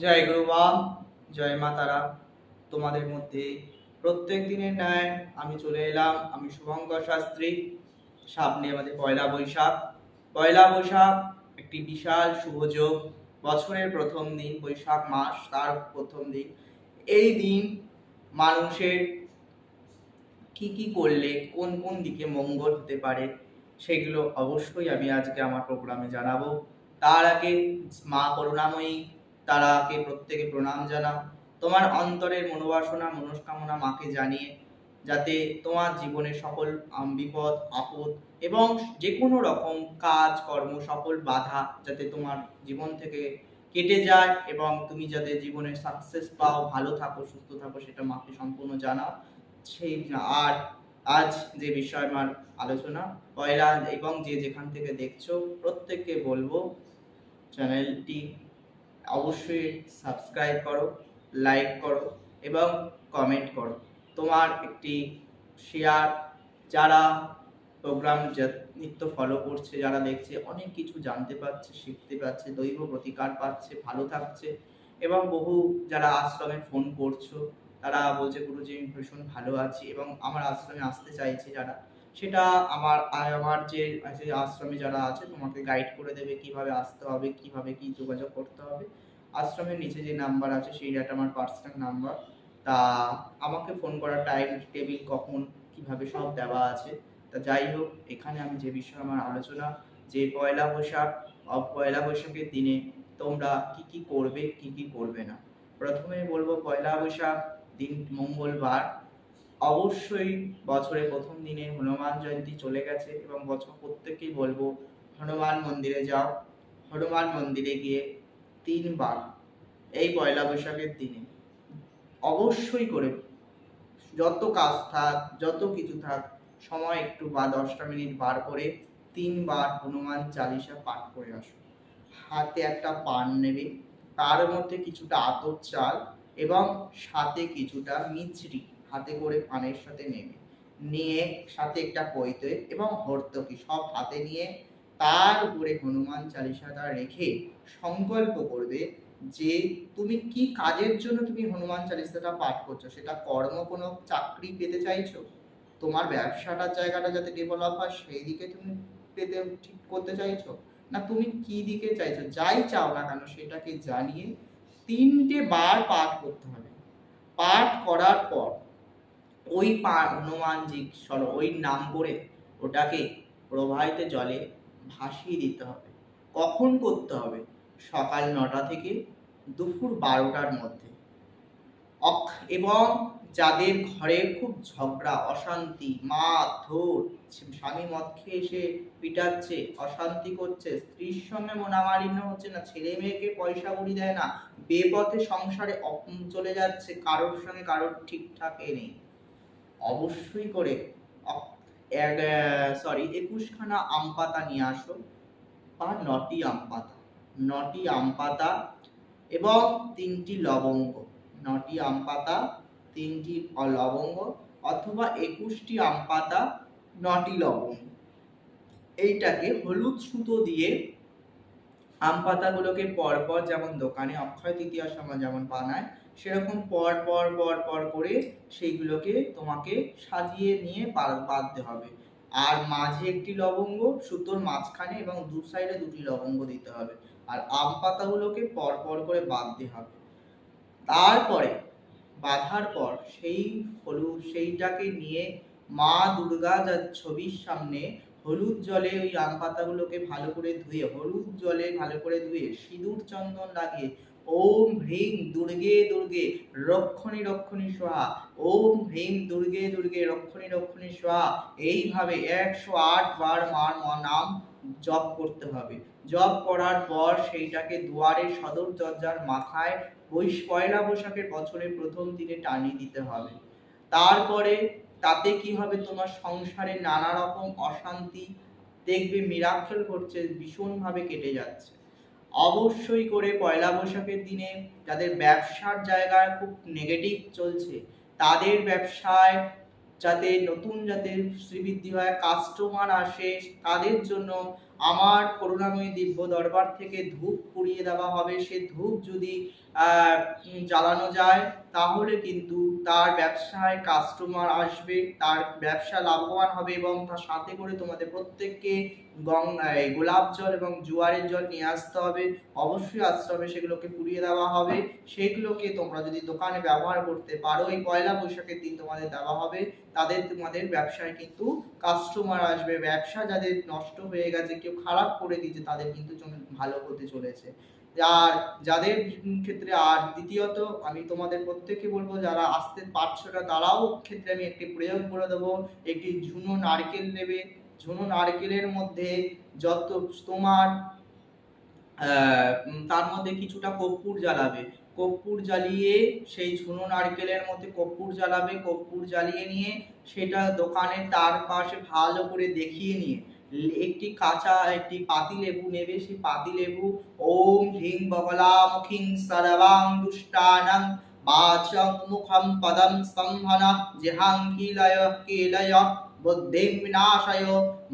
জয় গুরুবাম জয় মা তারা। তোমাদের মধ্যে প্রত্যেক দিনের ন্যায় আমি চলে এলাম, আমি শুভঙ্কর শাস্ত্রী। সামনে আমাদের পয়লা বৈশাখ। পয়লা বৈশাখ একটি বিশাল শুভযোগ বছরের প্রথম দিন, বৈশাখ মাস, তার প্রথম দিন। এই দিন মানুষের কি কি করলে, কোন কোন দিকে মঙ্গল হতে পারে, সেগুলো অবশ্যই আমি আজকে আমার প্রোগ্রামে জানাব। তার আগে মা করুণাময়ী তারাকে প্রত্যেকে প্রণাম জানাও। তোমার অন্তরের মনোবাসনা, মনস্কামনা মাকে জানিয়ে, যাতে তোমার জীবনে সকল বিপদ, আপদ এবং যে কোনো রকম কাজ, কর্ম সকল বাধা যাতে তোমার জীবন থেকে কেটে যায় এবং তুমি যাতে জীবনে সাকসেস পাও, ভালো থাকো, সুস্থ থাকো সেটা মাকে সম্পূর্ণ জানাও। সেই আর আজ যে বিষয় আমার আলোচনা, পয়লা এবং যে যেখান থেকে দেখছ, প্রত্যেককে বলব, চ্যানেলটি অবশ্যই সাবস্ক্রাইব করো লাইক করো এবং কমেন্ট করো। তোমার একটি শেয়ার যারা প্রোগ্রাম নিত্য ফলো করছে, যারা দেখছে, অনেক কিছু জানতে পারছে, শিখতে পারছে, দৈব প্রতিকার পাচ্ছে, ভালো থাকছে এবং বহু যারা আশ্রমে ফোন করছ, তারা বলছে, গুরুজি, আমি ভীষণ ভালো আছি এবং আমার আশ্রমে আসতে চাইছে যারা। সেটা আমার আমার যে আশ্রমে যারা আছে, তোমাকে গাইড করে দেবে কীভাবে আসতে হবে, কীভাবে কি যোগাযোগ করতে হবে। আশ্রমের নিচে যে নাম্বার আছে সেইটা আমার পার্সোনাল নাম্বার তা আমাকে ফোন করার টাইম টেবিল কখন, কীভাবে সব দেওয়া আছে। তা যাই হোক, এখানে আমি যে বিষয়ে আমার আলোচনা, যে পয়লা বৈশাখ পয়লা বৈশাখের দিনে তোমরা কি কি করবে, কি কি করবে না। প্রথমে বলব, পয়লা বৈশাখ দিন মঙ্গলবার। অবশ্যই বছরের প্রথম দিনে হনুমান জয়ন্তী চলে গেছে এবং বছর প্রত্যেককেই বলব, হনুমান মন্দিরে যাও। হনুমান মন্দিরে গিয়ে তিনবার এই পয়লা বৈশাখের দিনে অবশ্যই করে যত কাজ থাক, যত কিছু থাক, সময় একটু বা দশটা মিনিট বার করে তিনবার হনুমান চালিসা পাঠ করে আসো। হাতে একটা পান নেবে, তার মধ্যে কিছুটা আতপ চাল এবং সাথে কিছুটা মিছরি। হাতে করে পানের সাথে নেবে। নিয়ে সাথে একটা পৈতে এবং হর্তকি সব হাতে নিয়ে তার উপরে হনুমান চালিসাটা রেখে সংকল্প করবে যে তুমি কি কাজের জন্য তুমি হনুমান চালিসাটা পাঠ করছ? সেটা কর্ম কোনো চাকরি পেতে চাইছো? তোমার ব্যবসাটার জায়গাটা যাতে ডেভেলপ হয়, সেই দিকে তুমি পেতে ঠিক করতে চাইছো? না তুমি কি দিকে চাইছো? যাই চাও না কেন, সেটাকে জানিয়ে তিনটে বার পাঠ করতে হবে। পাঠ করার পর ওই পা হনুমানজি সর, ওই নাম করে ওটাকে প্রবাহিত জলে ভাসিয়ে দিতে হবে। কখন করতে হবে? সকাল নটা থেকে দুপুর বারোটার মধ্যে। এবং যাদের ঘরে খুব ঝগড়া, অশান্তি, মা, ধর, স্বামী মদ খেয়ে এসে পিটাচ্ছে, অশান্তি করছে, স্ত্রীর সঙ্গে মনামালিন্য হচ্ছে না, ছেলে মেয়েকে পয়সা উড়ি দেয় না, বেপথে সংসারে চলে যাচ্ছে, কারোর সঙ্গে কারোর ঠিকঠাক এ নেই। অবশ্যই করে। এক সরি একুশখানা আম পাতা নিয়ে আসো বা নটি আম পাতা নটি আম পাতা এবং তিনটি লবঙ্গ। নটি আম পাতা তিনটি লবঙ্গ অথবা একুশটি আম পাতা নটি লবঙ্গ। এইটাকে হলুদ সুতো দিয়ে আম পাতাগুলোকে পরপর যেমন দোকানে অক্ষয় তৃতীয়ার সময় যেমন বানায় সেরকম পর পর পর পর করে সেইগুলোকে তোমাকে সাজিয়ে নিয়ে বাঁধতে হবে। আর মাঝে একটি লবঙ্গ, সুতোর মাঝখানে এবং দু সাইডে দুটি লবঙ্গ দিতে হবে। আর আম পাতাগুলোকে পর পর করে বাঁধতে হবে। তারপরে বাঁধার পর সেই হলুদ সেইটাকে নিয়ে মা দুর্গা যার ছবির সামনে হলুদ জলে ওই আম পাতাগুলোকে ভালো করে ধুয়ে, হলুদ জলে ভালো করে ধুয়ে সিঁদুর চন্দন লাগিয়ে ওম হ্রিং দুর্গে দুর্গে রক্ষণী রক্ষণী সোহা ওম হ্রিং দুর্গে দুর্গে রক্ষণী রক্ষণী সোহা এইভাবে একশো আট বার মার নাম জপ করতে হবে। জপ করার পর সেইটাকে দুয়ারে সদর দরজার মাথায় বৈশ পয়লা বৈশাখের বছরের প্রথম দিনে টানিয়ে দিতে হবে। তারপরে তাতে কি হবে? তোমার সংসারে নানা রকম অশান্তি দেখবে, মিরাক্কেল ঘটছে, ভীষণভাবে কেটে যাচ্ছে। অবশ্যই করে পয়লা বৈশাখের দিনে যাদের ব্যবসার জায়গায় খুব নেগেটিভ চলছে, তাদের ব্যবসায় যাতে নতুন যাতে শ্রীবৃদ্ধি হয় কাস্টমার আসে, তাদের জন্য আমার করুণাময়ী দিব্য দরবার থেকে ধূপ পুড়িয়ে দেওয়া হবে। সে ধূপ যদি জ্বালানো যায়, তাহলে কিন্তু তার ব্যবসায় কাস্টমার আসবে, তার ব্যবসা লাভবান হবে এবং তার সাথে করে তোমাদের প্রত্যেককে গঙ্গা এই গোলাপ জল এবং জোয়ারের জল নিয়ে আসতে হবে। অবশ্যই হবে সেগুলোকে পুড়িয়ে দেওয়া হবে। সেগুলোকে তোমরা যদি দোকানে ব্যবহার করতে পারো, এই পয়লা বৈশাখের দিন তোমাদের দেওয়া হবে। তাদের তোমাদের ব্যবসায় কিন্তু কাস্টমার আসবে। ব্যবসা যাদের নষ্ট হয়ে গেছে কেউ খারাপ করে দিয়েছে, তাদের কিন্তু ভালো হতে চলেছে। আর যাদের ক্ষেত্রে, আর দ্বিতীয়ত আমি তোমাদের প্রত্যেককে বলব, যারা আসতে পারছ না, তারাও ক্ষেত্রে আমি একটি প্রয়োগ করে দেবো। একটি ঝুনো নারকেল নেবে। ঝুনো নারকেলের মধ্যে যত তোমার তার মধ্যে কিছুটা কর্পূর জ্বালাবে। কর্পূর জ্বালিয়ে সেই ঝুনো নারকেলের মধ্যে কর্পূর জ্বালাবে। কর্পূর জ্বালিয়ে নিয়ে সেটা দোকানের তার পাশে ভালো করে দেখিয়ে নিয়ে একটি কাঁচা, একটি পাতি লেবু নেবে সেই পাতি লেবু ওম হ্রিং বগলামুখিং সর্বাং দুষ্টানাং, বাচং মুখম পদম স্তম্ভনা, জিহাং কিলয় কিলয় বুদ্ধিং বিনাশয়,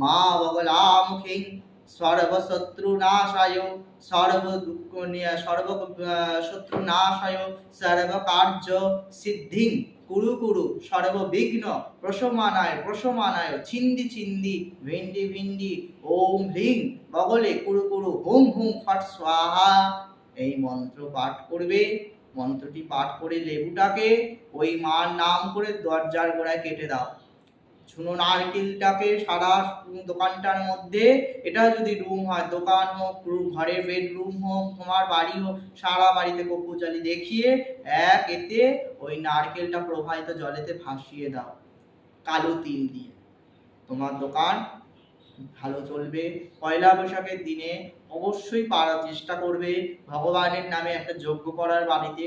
মা বগলামুখিং সর্বশত্রুনাশায় সর্ব সর্ব শত্রুনাশায়, সর্বকার্য সিদ্ধিং। কুরু কুরু সর্ববিঘ্ন প্রশমানায় প্রশমানায় ছিন্দি ছিন্দি ভিন্ডি ভিন্ডি ওম হ্রিং বগলে কুরু কুরু হুম হুম ফট স্বাহা। এই মন্ত্র পাঠ করবে, মন্ত্রটি পাঠ করে লেবুটাকে ওই মার নাম করে দরজার গোড়ায় কেটে দাও। শুনো, নারকেলটাকে সারা দোকানটার মধ্যে, এটা যদি রুম হয়, দোকান হোক রুম ঘরের বেডরুম হোক, তোমার বাড়ি হোক, সারা বাড়িতে কপুর জালি দেখিয়ে, এক এতে ওই নারকেলটা প্রবাহিত জলেতে ভাসিয়ে দাও, কালো তিল দিয়ে। তোমার দোকান ভালো চলবে, পয়লা বৈশাখের দিনে অবশ্যই পারার চেষ্টা করবে। ভগবানের নামে একটা যজ্ঞ করার বাড়িতে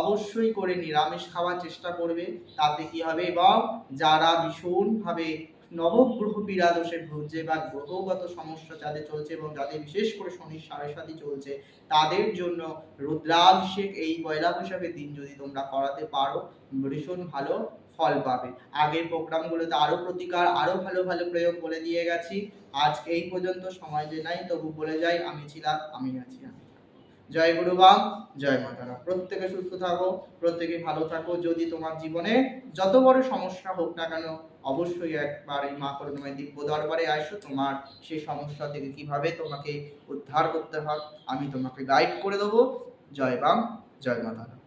অবশ্যই করে নিরামিষ খাওয়ার চেষ্টা করবে। তাতে কি হবে? এবং যারা ভীষণভাবে নবগ্রহ পীড়া দোষে ভুগছে বা গ্রহগত সমস্যা যাদের চলছে এবং যাদের বিশেষ করে শনির সাড়ে সাথে চলছে, তাদের জন্য রুদ্রাভিষেক এই পয়লা বৈশাখের দিন যদি তোমরা করাতে পারো, ভীষণ ভালো। ফল পাবে। আগের প্রোগ্রামগুলোতে আরও প্রতিকার আরও ভালো ভালো প্রয়োগ বলে দিয়ে গেছি। আজকে এই পর্যন্ত সময় যে নাই, তবু বলে যাই, আমি ছিলাম আমি আছি, আমি। জয় গুরু বাম, জয় মাতারা প্রত্যেকে সুস্থ থাকো, প্রত্যেকে ভালো থাকো। যদি তোমার জীবনে যত বড় সমস্যা হোক না কেন, অবশ্যই একবার এই মা করুণাময় দিব্য দরবারে আসো। তোমার সেই সমস্যা থেকে কীভাবে তোমাকে উদ্ধার করতে হয়, আমি তোমাকে গাইড করে দেবো। জয় বাম, জয় মাতারা